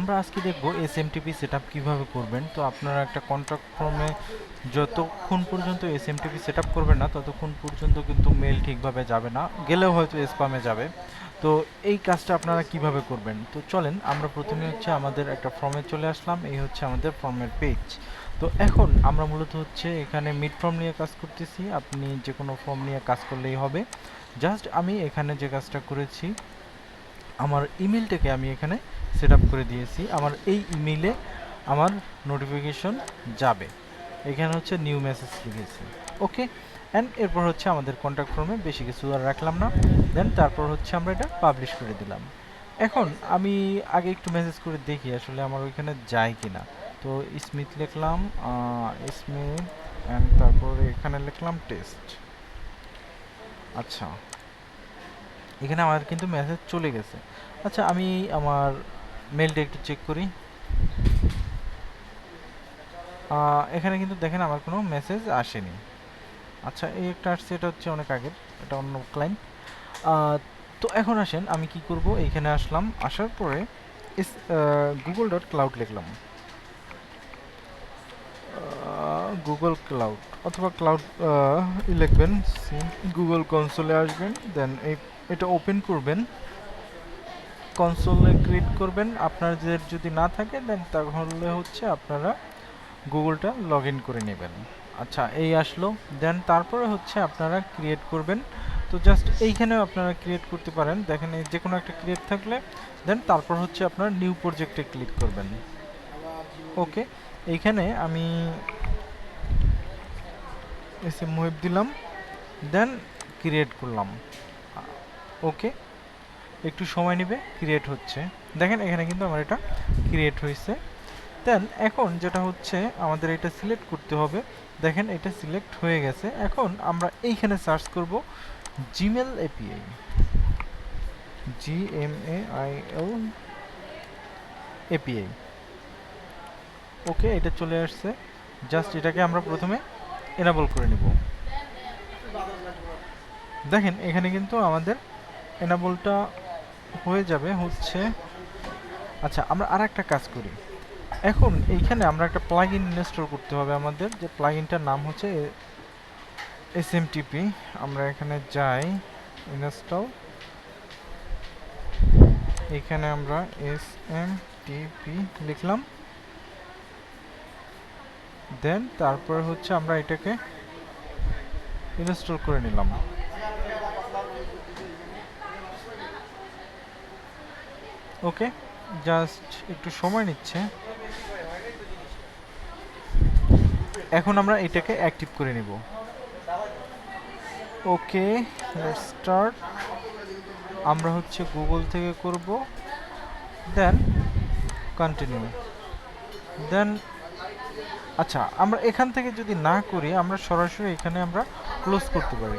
আমরা আজকে দেখব এসএমটিপি সেটআপ কীভাবে করবেন। তো আপনারা একটা কন্ট্রাক্ট ফর্মে যতক্ষণ পর্যন্ত এসএমটিপি সেটআপ করবেন না, ততক্ষণ পর্যন্ত কিন্তু মেল ঠিকভাবে যাবে না। গেলেও হয়তো স্প্যামে যাবে। তো এই কাজটা আপনারা কীভাবে করবেন? তো চলেন, আমরা প্রথমে হচ্ছে আমাদের একটা ফর্মে চলে আসলাম। এই হচ্ছে আমাদের ফর্মের পেজ তো এখন আমরা মূলত হচ্ছে এখানে মিড ফর্ম নিয়ে কাজ করতেছি। আপনি যে কোনো ফর্ম নিয়ে কাজ করলেই হবে। জাস্ট আমি এখানে যে কাজটা করেছি, আমার ইমেলটাকে আমি এখানে সেট করে দিয়েছি। আমার এই ইমেইলে আমার নোটিফিকেশন যাবে। এখানে হচ্ছে নিউ মেসেজ লিখেছি। ওকে অ্যান্ড এরপর হচ্ছে আমাদের কন্ট্যাক্ট ফর্মে বেশি কিছু আর রাখলাম না। দেন তারপর হচ্ছে আমরা এটা পাবলিশ করে দিলাম। এখন আমি আগে একটু মেসেজ করে দেখি আসলে আমার ওইখানে যায় কি না তো স্মিথ লিখলাম স্মিথ অ্যান্ড তারপরে এখানে লিখলাম টেস্ট আচ্ছা। এখানে আমার কিন্তু মেসেজ চলে গেছে। আচ্ছা আমি আমার মেলটা একটু চেক করি। এখানে কিন্তু দেখেন আমার কোনো মেসেজ আসেনি। আচ্ছা এই একটা আসছে, এটা হচ্ছে অনেক আগের, এটা অন্য ক্লায়েন্ট তো এখন আসেন, আমি কি করব? এইখানে আসলাম, আসার পরে গুগল ডট ক্লাউড লিখলাম। গুগল ক্লাউড অথবা ক্লাউড লিখবেন গুগল কনসোলে আসবেন দেন এই, এটা ওপেন করবেন। কনসোলে ক্রিয়েট করবেন। আপনাদের যদি না থাকে দেন তাহলে হচ্ছে আপনারা গুগলটা লগ করে নেবেন। আচ্ছা এই আসলো। দেন তারপরে হচ্ছে আপনারা ক্রিয়েট করবেন। তো জাস্ট এইখানেও আপনারা ক্রিয়েট করতে পারেন। দেখেন যে কোনো একটা ক্রিয়েট থাকলে দেন তারপর হচ্ছে আপনারা নিউ প্রজেক্টে ক্লিক করবেন। ওকে এইখানে আমি এসে মুভ দিলাম। দেন ক্রিয়েট করলাম। ওকে একটু সময় নেবে ক্রিয়েট হচ্ছে। দেখেন, এখানে কিন্তু আমার এটা ক্রিয়েট হয়েছে। দেন এখন যেটা হচ্ছে, আমাদের এটা সিলেক্ট করতে হবে। দেখেন, এটা সিলেক্ট হয়ে গেছে। এখন আমরা এইখানে সার্চ করব Gmail API G M A I L API okay এটা চলে আসছে। জাস্ট এটাকে আমরা প্রথমে এনাবল করে নিব। দেখেন, এখানে কিন্তু আমাদের এনাবলটা হয়ে যাবে, হচ্ছে আচ্ছা আমরা আর একটা কাজ করি। এখন এইখানে আমরা একটা প্লাগ ইন ইনস্টল করতে হবে আমাদের, যে প্লাগ ইনটার নাম হচ্ছে এস আমরা এখানে যাই ইনস্টল এখানে আমরা এস এম টিপি লিখলাম। দেন তারপর হচ্ছে আমরা এটাকে ইনস্টল করে নিলাম। ওকে, জাস্ট একটু সময় নিচ্ছে। এখন আমরা এটাকে অ্যাক্টিভ করে নেব। ওকে স্টার্ট আমরা হচ্ছে গুগল থেকে করব। দেন কন্টিনিউ দেন আচ্ছা আমরা এখান থেকে যদি না করি, আমরা সরাসরি এখানে আমরা ক্লোজ করতে পারি।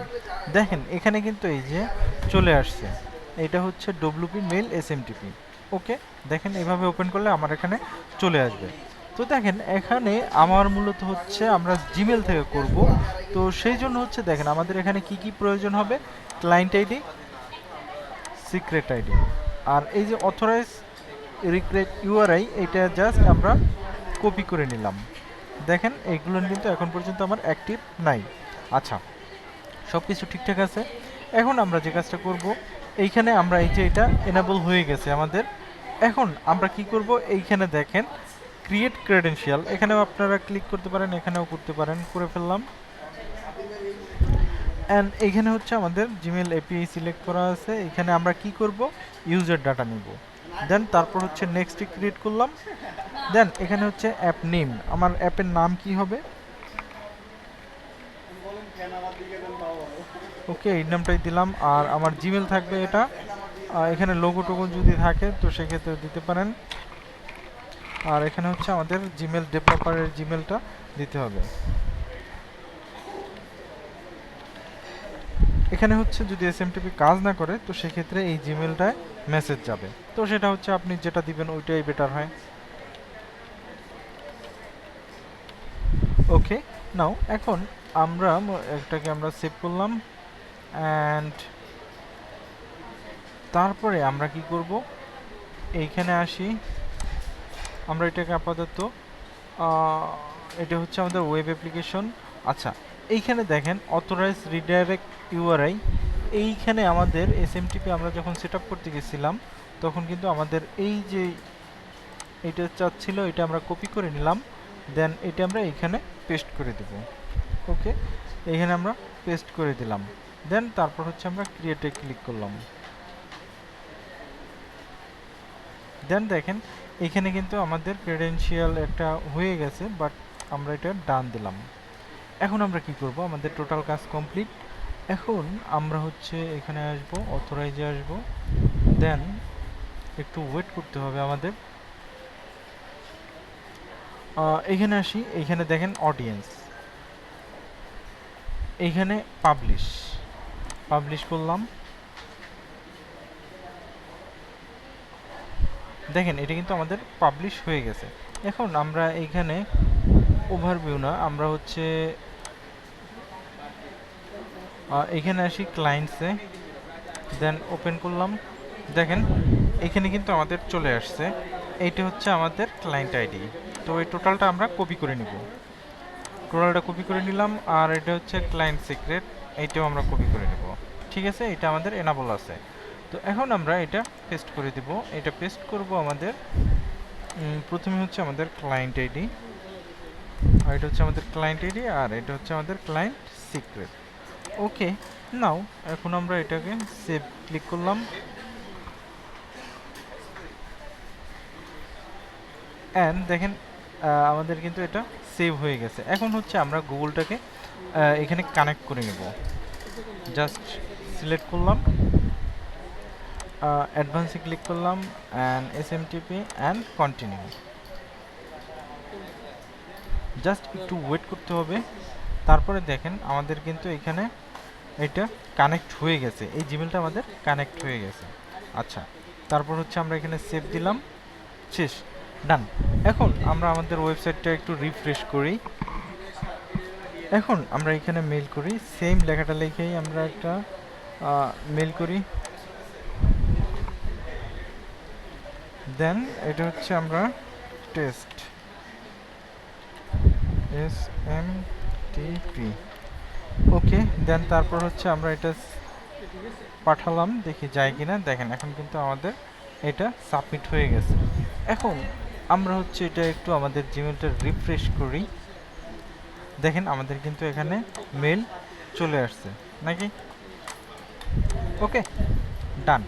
দেখেন, এখানে কিন্তু এই যে চলে আসছে। এটা হচ্ছে ডব্লিউপি মেল এসএমটিপি ওকে, দেখেন এভাবে ওপেন করলে আমার এখানে চলে আসবে। তো দেখেন, এখানে আমার মূলত হচ্ছে আমরা জিমেল থেকে করব। তো সেই জন্য হচ্ছে দেখেন, আমাদের এখানে কি কি প্রয়োজন হবে? ক্লায়েন্ট আইডি সিক্রেট আইডি আর এই যে অথরাইজ রিক্রেট ইউআরআই এটা জাস্ট আমরা কপি করে নিলাম। দেখেন এইগুলো কিন্তু এখন পর্যন্ত আমার অ্যাক্টিভ নাই। আচ্ছা সব কিছু ঠিকঠাক আছে। এখন আমরা যে কাজটা করব, এইখানে আমরা এই যে এটা এনাবল হয়ে গেছে আমাদের এখন আমরা কি করব? এইখানে দেখেন ক্রিয়েট ক্রেডেনশিয়াল এখানেও আপনারা ক্লিক করতে পারেন, এখানেও করতে পারেন, করে ফেললাম। অ্যান্ড এইখানে হচ্ছে আমাদের জিমেল এপিআই সিলেক্ট করা আছে। এখানে আমরা কি করব? ইউজার ডাটা নিব। দেন তারপর হচ্ছে নেক্সটে ক্রিয়েট করলাম। দেন এখানে হচ্ছে অ্যাপ নেম আমার অ্যাপের নাম কি হবে? ওকে এই নামটাই দিলাম। আর আমার জিমেল থাকবে এটা। এখানে লোগো টোগো যদি থাকে, তো সেক্ষেত্রে দিতে পারেন। আর এখানে হচ্ছে আমাদের জিমেল ডেভেলপারের জিমেলটা দিতে হবে। এখানে হচ্ছে যদি এসএমটিপি কাজ না করে, তো সেক্ষেত্রে এই জিমেলটায় মেসেজ যাবে। তো সেটা হচ্ছে আপনি যেটা দিবেন, ওইটাই বেটার হয়। ওকে নাও এখন আমরা একটাকে আমরা সেভ করলাম। অ্যান্ড তারপরে আমরা কি করব? এইখানে আসি। আমরা এটাকে আপাতত এটা হচ্ছে আমাদের ওয়েব অ্যাপ্লিকেশন আচ্ছা এইখানে দেখেন অথরাইজ রিডাইরেক্ট ইউআরআই এইখানে আমাদের এসএমটিপি আমরা যখন সেট করতে গেছিলাম, তখন কিন্তু আমাদের এই যে এটা চাচ্ছিল, এটা আমরা কপি করে নিলাম। দেন এটা আমরা এখানে পেস্ট করে দেব। ওকে এখানে আমরা পেস্ট করে দিলাম। দেন তারপর হচ্ছে আমরা ক্রিয়েটে ক্লিক করলাম। দেন দেখেন, এখানে কিন্তু আমাদের ক্রেডেনশিয়াল একটা হয়ে গেছে বাট আমরা এটা ডান দিলাম। এখন আমরা কি করব? আমাদের টোটাল কাজ কমপ্লিট এখন আমরা হচ্ছে এখানে আসব অথরাইজে আসব। দেন একটু ওয়েট করতে হবে আমাদের। এখানে আসি, এখানে দেখেন অডিয়েন্স এইখানে পাবলিশ পাবলিশ করলাম। দেখেন, এটা কিন্তু আমাদের পাবলিশ হয়ে গেছে। এখন আমরা এইখানে ওভারভিউ না, আমরা হচ্ছে এখানে আসি ক্লায়েন্টসে দেন ওপেন করলাম। দেখেন, এখানে কিন্তু আমাদের চলে আসছে। এইটা হচ্ছে আমাদের ক্লায়েন্ট আইডি তো এই টোটালটা আমরা কপি করে নিব। টোটালটা কপি করে নিলাম, আর এটা হচ্ছে ক্লায়েন্ট সিক্রেট এইটাও আমরা কপি করে নেব। ঠিক আছে? এটা আমাদের এনাবল আছে। তো এখন আমরা এটা পেস্ট করে দিব। এটা পেস্ট করব আমাদের প্রথমে হচ্ছে আমাদের ক্লায়েন্ট আইডি আর এটা হচ্ছে আমাদের ক্লায়েন্ট আইডি আর এটা হচ্ছে আমাদের ক্লায়েন্ট সিক্রেট ওকে নাও এখন আমরা এটাকে সেভ ক্লিক করলাম। অ্যান্ড দেখেন আমাদের কিন্তু এটা সেভ হয়ে গেছে। এখন হচ্ছে আমরা গুগলটাকে এখানে কানেক্ট করে নেব। জাস্ট সিলেক্ট করলাম। অ্যাডভান্সে ক্লিক করলাম and S M T P and continue just একটু ওয়েট করতে হবে। তারপরে দেখেন আমাদের কিন্তু এখানে এটা কানেক্ট হয়ে গেছে। এই জিমেলটা আমাদের কানেক্ট হয়ে গেছে। আচ্ছা তারপর হচ্ছে আমরা এখানে সেভ দিলাম। শেষ ডান এখন আমরা আমাদের ওয়েবসাইটটা একটু রিফ্রেশ করি। এখন আমরা এখানে মেল করি। সেম লেখাটা লিখেই আমরা একটা মেল করি। দেন, এটা হচ্ছে আমরা test S M T P okay then তারপর হচ্ছে আমরা এটা পাঠালাম, দেখি যায় কিনা। দেখেন, এখন কিন্তু আমাদের এটা সাবমিট হয়ে গেছে। এখন আমরা হচ্ছে এটা একটু আমাদের জিমেলটা রিফ্রেশ করি। দেখেন, আমাদের কিন্তু এখানে মেল চলে আসছে, নাকি? ওকে ডান